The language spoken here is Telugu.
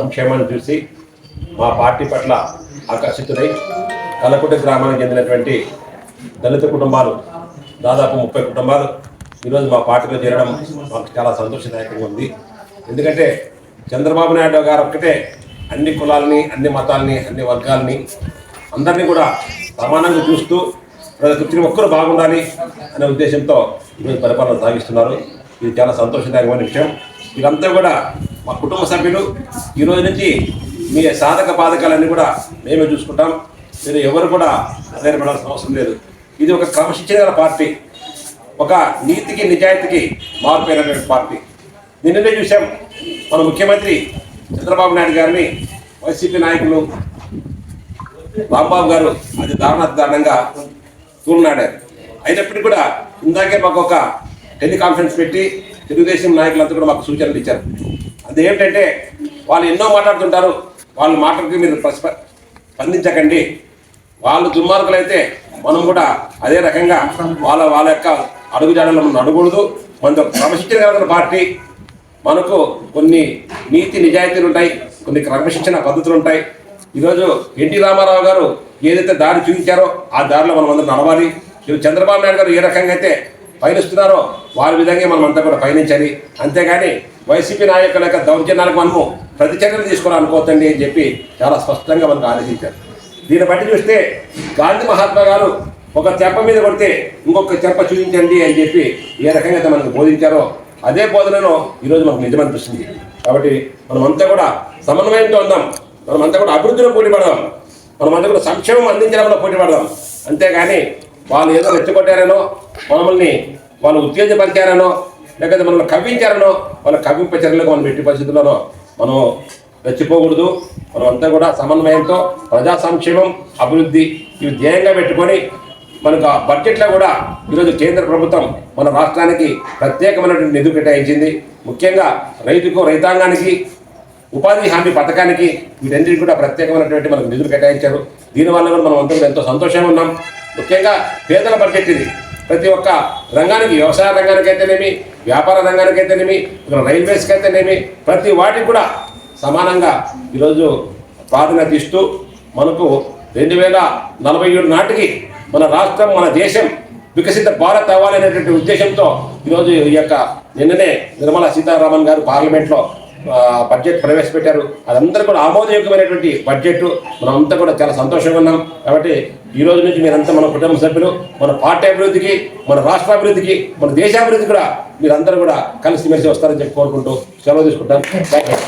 సంక్షేమాన్ని చూసి మా పార్టీ పట్ల ఆకర్షితులై కలకుట గ్రామానికి చెందినటువంటి దళిత కుటుంబాలు దాదాపు ముప్పై కుటుంబాలు ఈరోజు మా పార్టీలో చేరడం మాకు చాలా సంతోషదాయకంగా ఉంది. ఎందుకంటే చంద్రబాబు నాయుడు గారు ఒక్కటే అన్ని కులాలని అన్ని మతాలని అన్ని వర్గాలని అందరినీ కూడా సమానంగా చూస్తూ ప్రతి ఒక్కరు బాగుండాలి అనే ఉద్దేశంతో ఈరోజు పరిపాలన సాగిస్తున్నారు. ఇది చాలా సంతోషదాయకమైన విషయం. వీరంతా కూడా మా కుటుంబ సభ్యులు ఈరోజు నుంచి మీ సాధక బాధకాలన్నీ కూడా మేమే చూసుకుంటాం. మీరు ఎవరు కూడా అధైర్యపడాల్సిన అవసరం లేదు. ఇది ఒక క్రమశిక్షణ గల పార్టీ. ఒక నీతికి నిజాయితీకి మారిపోయినటువంటి పార్టీ. నిన్ననే చూసాం మన ముఖ్యమంత్రి చంద్రబాబు నాయుడు గారిని వైసీపీ నాయకులు రాంబాబు గారు అది దారుణ దారుణంగా తూలనాడారు అయినప్పటికీ కూడా ఇందాకే మాకు ఒక టెలికాన్ఫరెన్స్ పెట్టి తెలుగుదేశం నాయకులంతా కూడా మాకు సూచనలు ఇచ్చారు. అదేంటంటే వాళ్ళు ఎన్నో మాట్లాడుతుంటారు వాళ్ళ మాటలకి మీరు స్పందించకండి. వాళ్ళు దుర్మార్గులైతే మనం కూడా అదే రకంగా వాళ్ళ వాళ్ళ యొక్క అడుగుజాడల్లో మనం అడగకూడదు మనతో క్రమశిక్షణ కలిగిన పార్టీ మనకు కొన్ని నీతి నిజాయితీలు ఉంటాయి కొన్ని క్రమశిక్షణ పద్ధతులు ఉంటాయి. ఈరోజు ఎన్టీ రామారావు గారు ఏదైతే దారి చూపించారో ఆ దారిలో మనం అందరం నడవాలి. చంద్రబాబు నాయుడు గారు ఏ రకంగా అయితే పయనిస్తున్నారో. వారి విధంగా మనం అంతా కూడా పయనించాలి అంతేగాని వైసీపీ నాయకుల యొక్క దౌర్జన్యాలకు మనము ప్రతి ప్రతిచర్యలు తీసుకోవాలనుకోవద్దండి అని చెప్పి చాలా స్పష్టంగా మనకు ఆలోచించారు దీన్ని బట్టి చూస్తే గాంధీ మహాత్మా గారు ఒక చెప్ప మీద కొడితే ఇంకొక చెప్ప చూపించండి అని చెప్పి ఏ రకంగా అయితే మనకు బోధించారో అదే బోధనలో ఈరోజు మనకు నిజమనిపిస్తుంది కాబట్టి మనమంతా కూడా సమన్వయంతో ఉందాం. మనమంతా కూడా అభివృద్ధిలో పోటీ పడదాం. మనమంతా కూడా సంక్షేమం అందించడంలో పోటీ పడదాం. అంతేగాని వాళ్ళు ఏదో రెచ్చగొట్టారనో మమ్మల్ని వాళ్ళు ఉత్తేజపరిచారనో లేకపోతే మనల్ని కవ్వించారనో వాళ్ళ కవ్వింప చర్యలకు మనం ఎట్టి పరిస్థితుల్లోనో మనం రెచ్చిపోకూడదు. మనం అంతా కూడా సమన్వయంతో ప్రజా సంక్షేమం అభివృద్ధి ఇవి ధ్యేయంగా పెట్టుకొని మనకు ఆ బడ్జెట్లో కూడా ఈరోజు కేంద్ర ప్రభుత్వం మన రాష్ట్రానికి ప్రత్యేకమైనటువంటి నిధులు కేటాయించింది. ముఖ్యంగా రైతుకు రైతాంగానికి ఉపాధి హామీ పథకానికి వీటన్నిటికీ కూడా ప్రత్యేకమైనటువంటి మనకు నిధులు కేటాయించారు. దీనివల్ల కూడా మనం అందరం ఎంతో సంతోషంగా ఉన్నాం. ముఖ్యంగా పేదల బడ్జెట్ ఇది. ప్రతి ఒక్క రంగానికి వ్యవసాయ రంగానికి అయితేనేమి వ్యాపార రంగానికి అయితేనేమి ఇక్కడ రైల్వేస్కి అయితేనేమి ప్రతి వాటికి కూడా సమానంగా ఈరోజు ప్రాధాన్యత ఇస్తూ మనకు రెండు వేల నలభై ఏడు నాటికి మన రాష్ట్రం మన దేశం వికసిత భారత్ అవ్వాలనేటువంటి ఉద్దేశంతో ఈరోజు ఈ యొక్క నిన్ననే నిర్మలా సీతారామన్ గారు పార్లమెంట్లో బడ్జెట్ ప్రవేశపెట్టారు. అదంతా కూడా ఆమోదయోగ్యమైనటువంటి బడ్జెట్ మనం అంతా కూడా చాలా సంతోషంగా ఉన్నాం. కాబట్టి ఈ రోజు నుంచి మీరంతా మన కుటుంబ సభ్యులు మన పార్టీ అభివృద్ధికి మన రాష్ట్ర అభివృద్ధికి మన దేశాభివృద్ధికి కూడా మీరందరూ కూడా కలిసి మెలిసి వస్తారని చెప్పి కోరుకుంటూ సెలవు తీసుకుంటాం. Thank you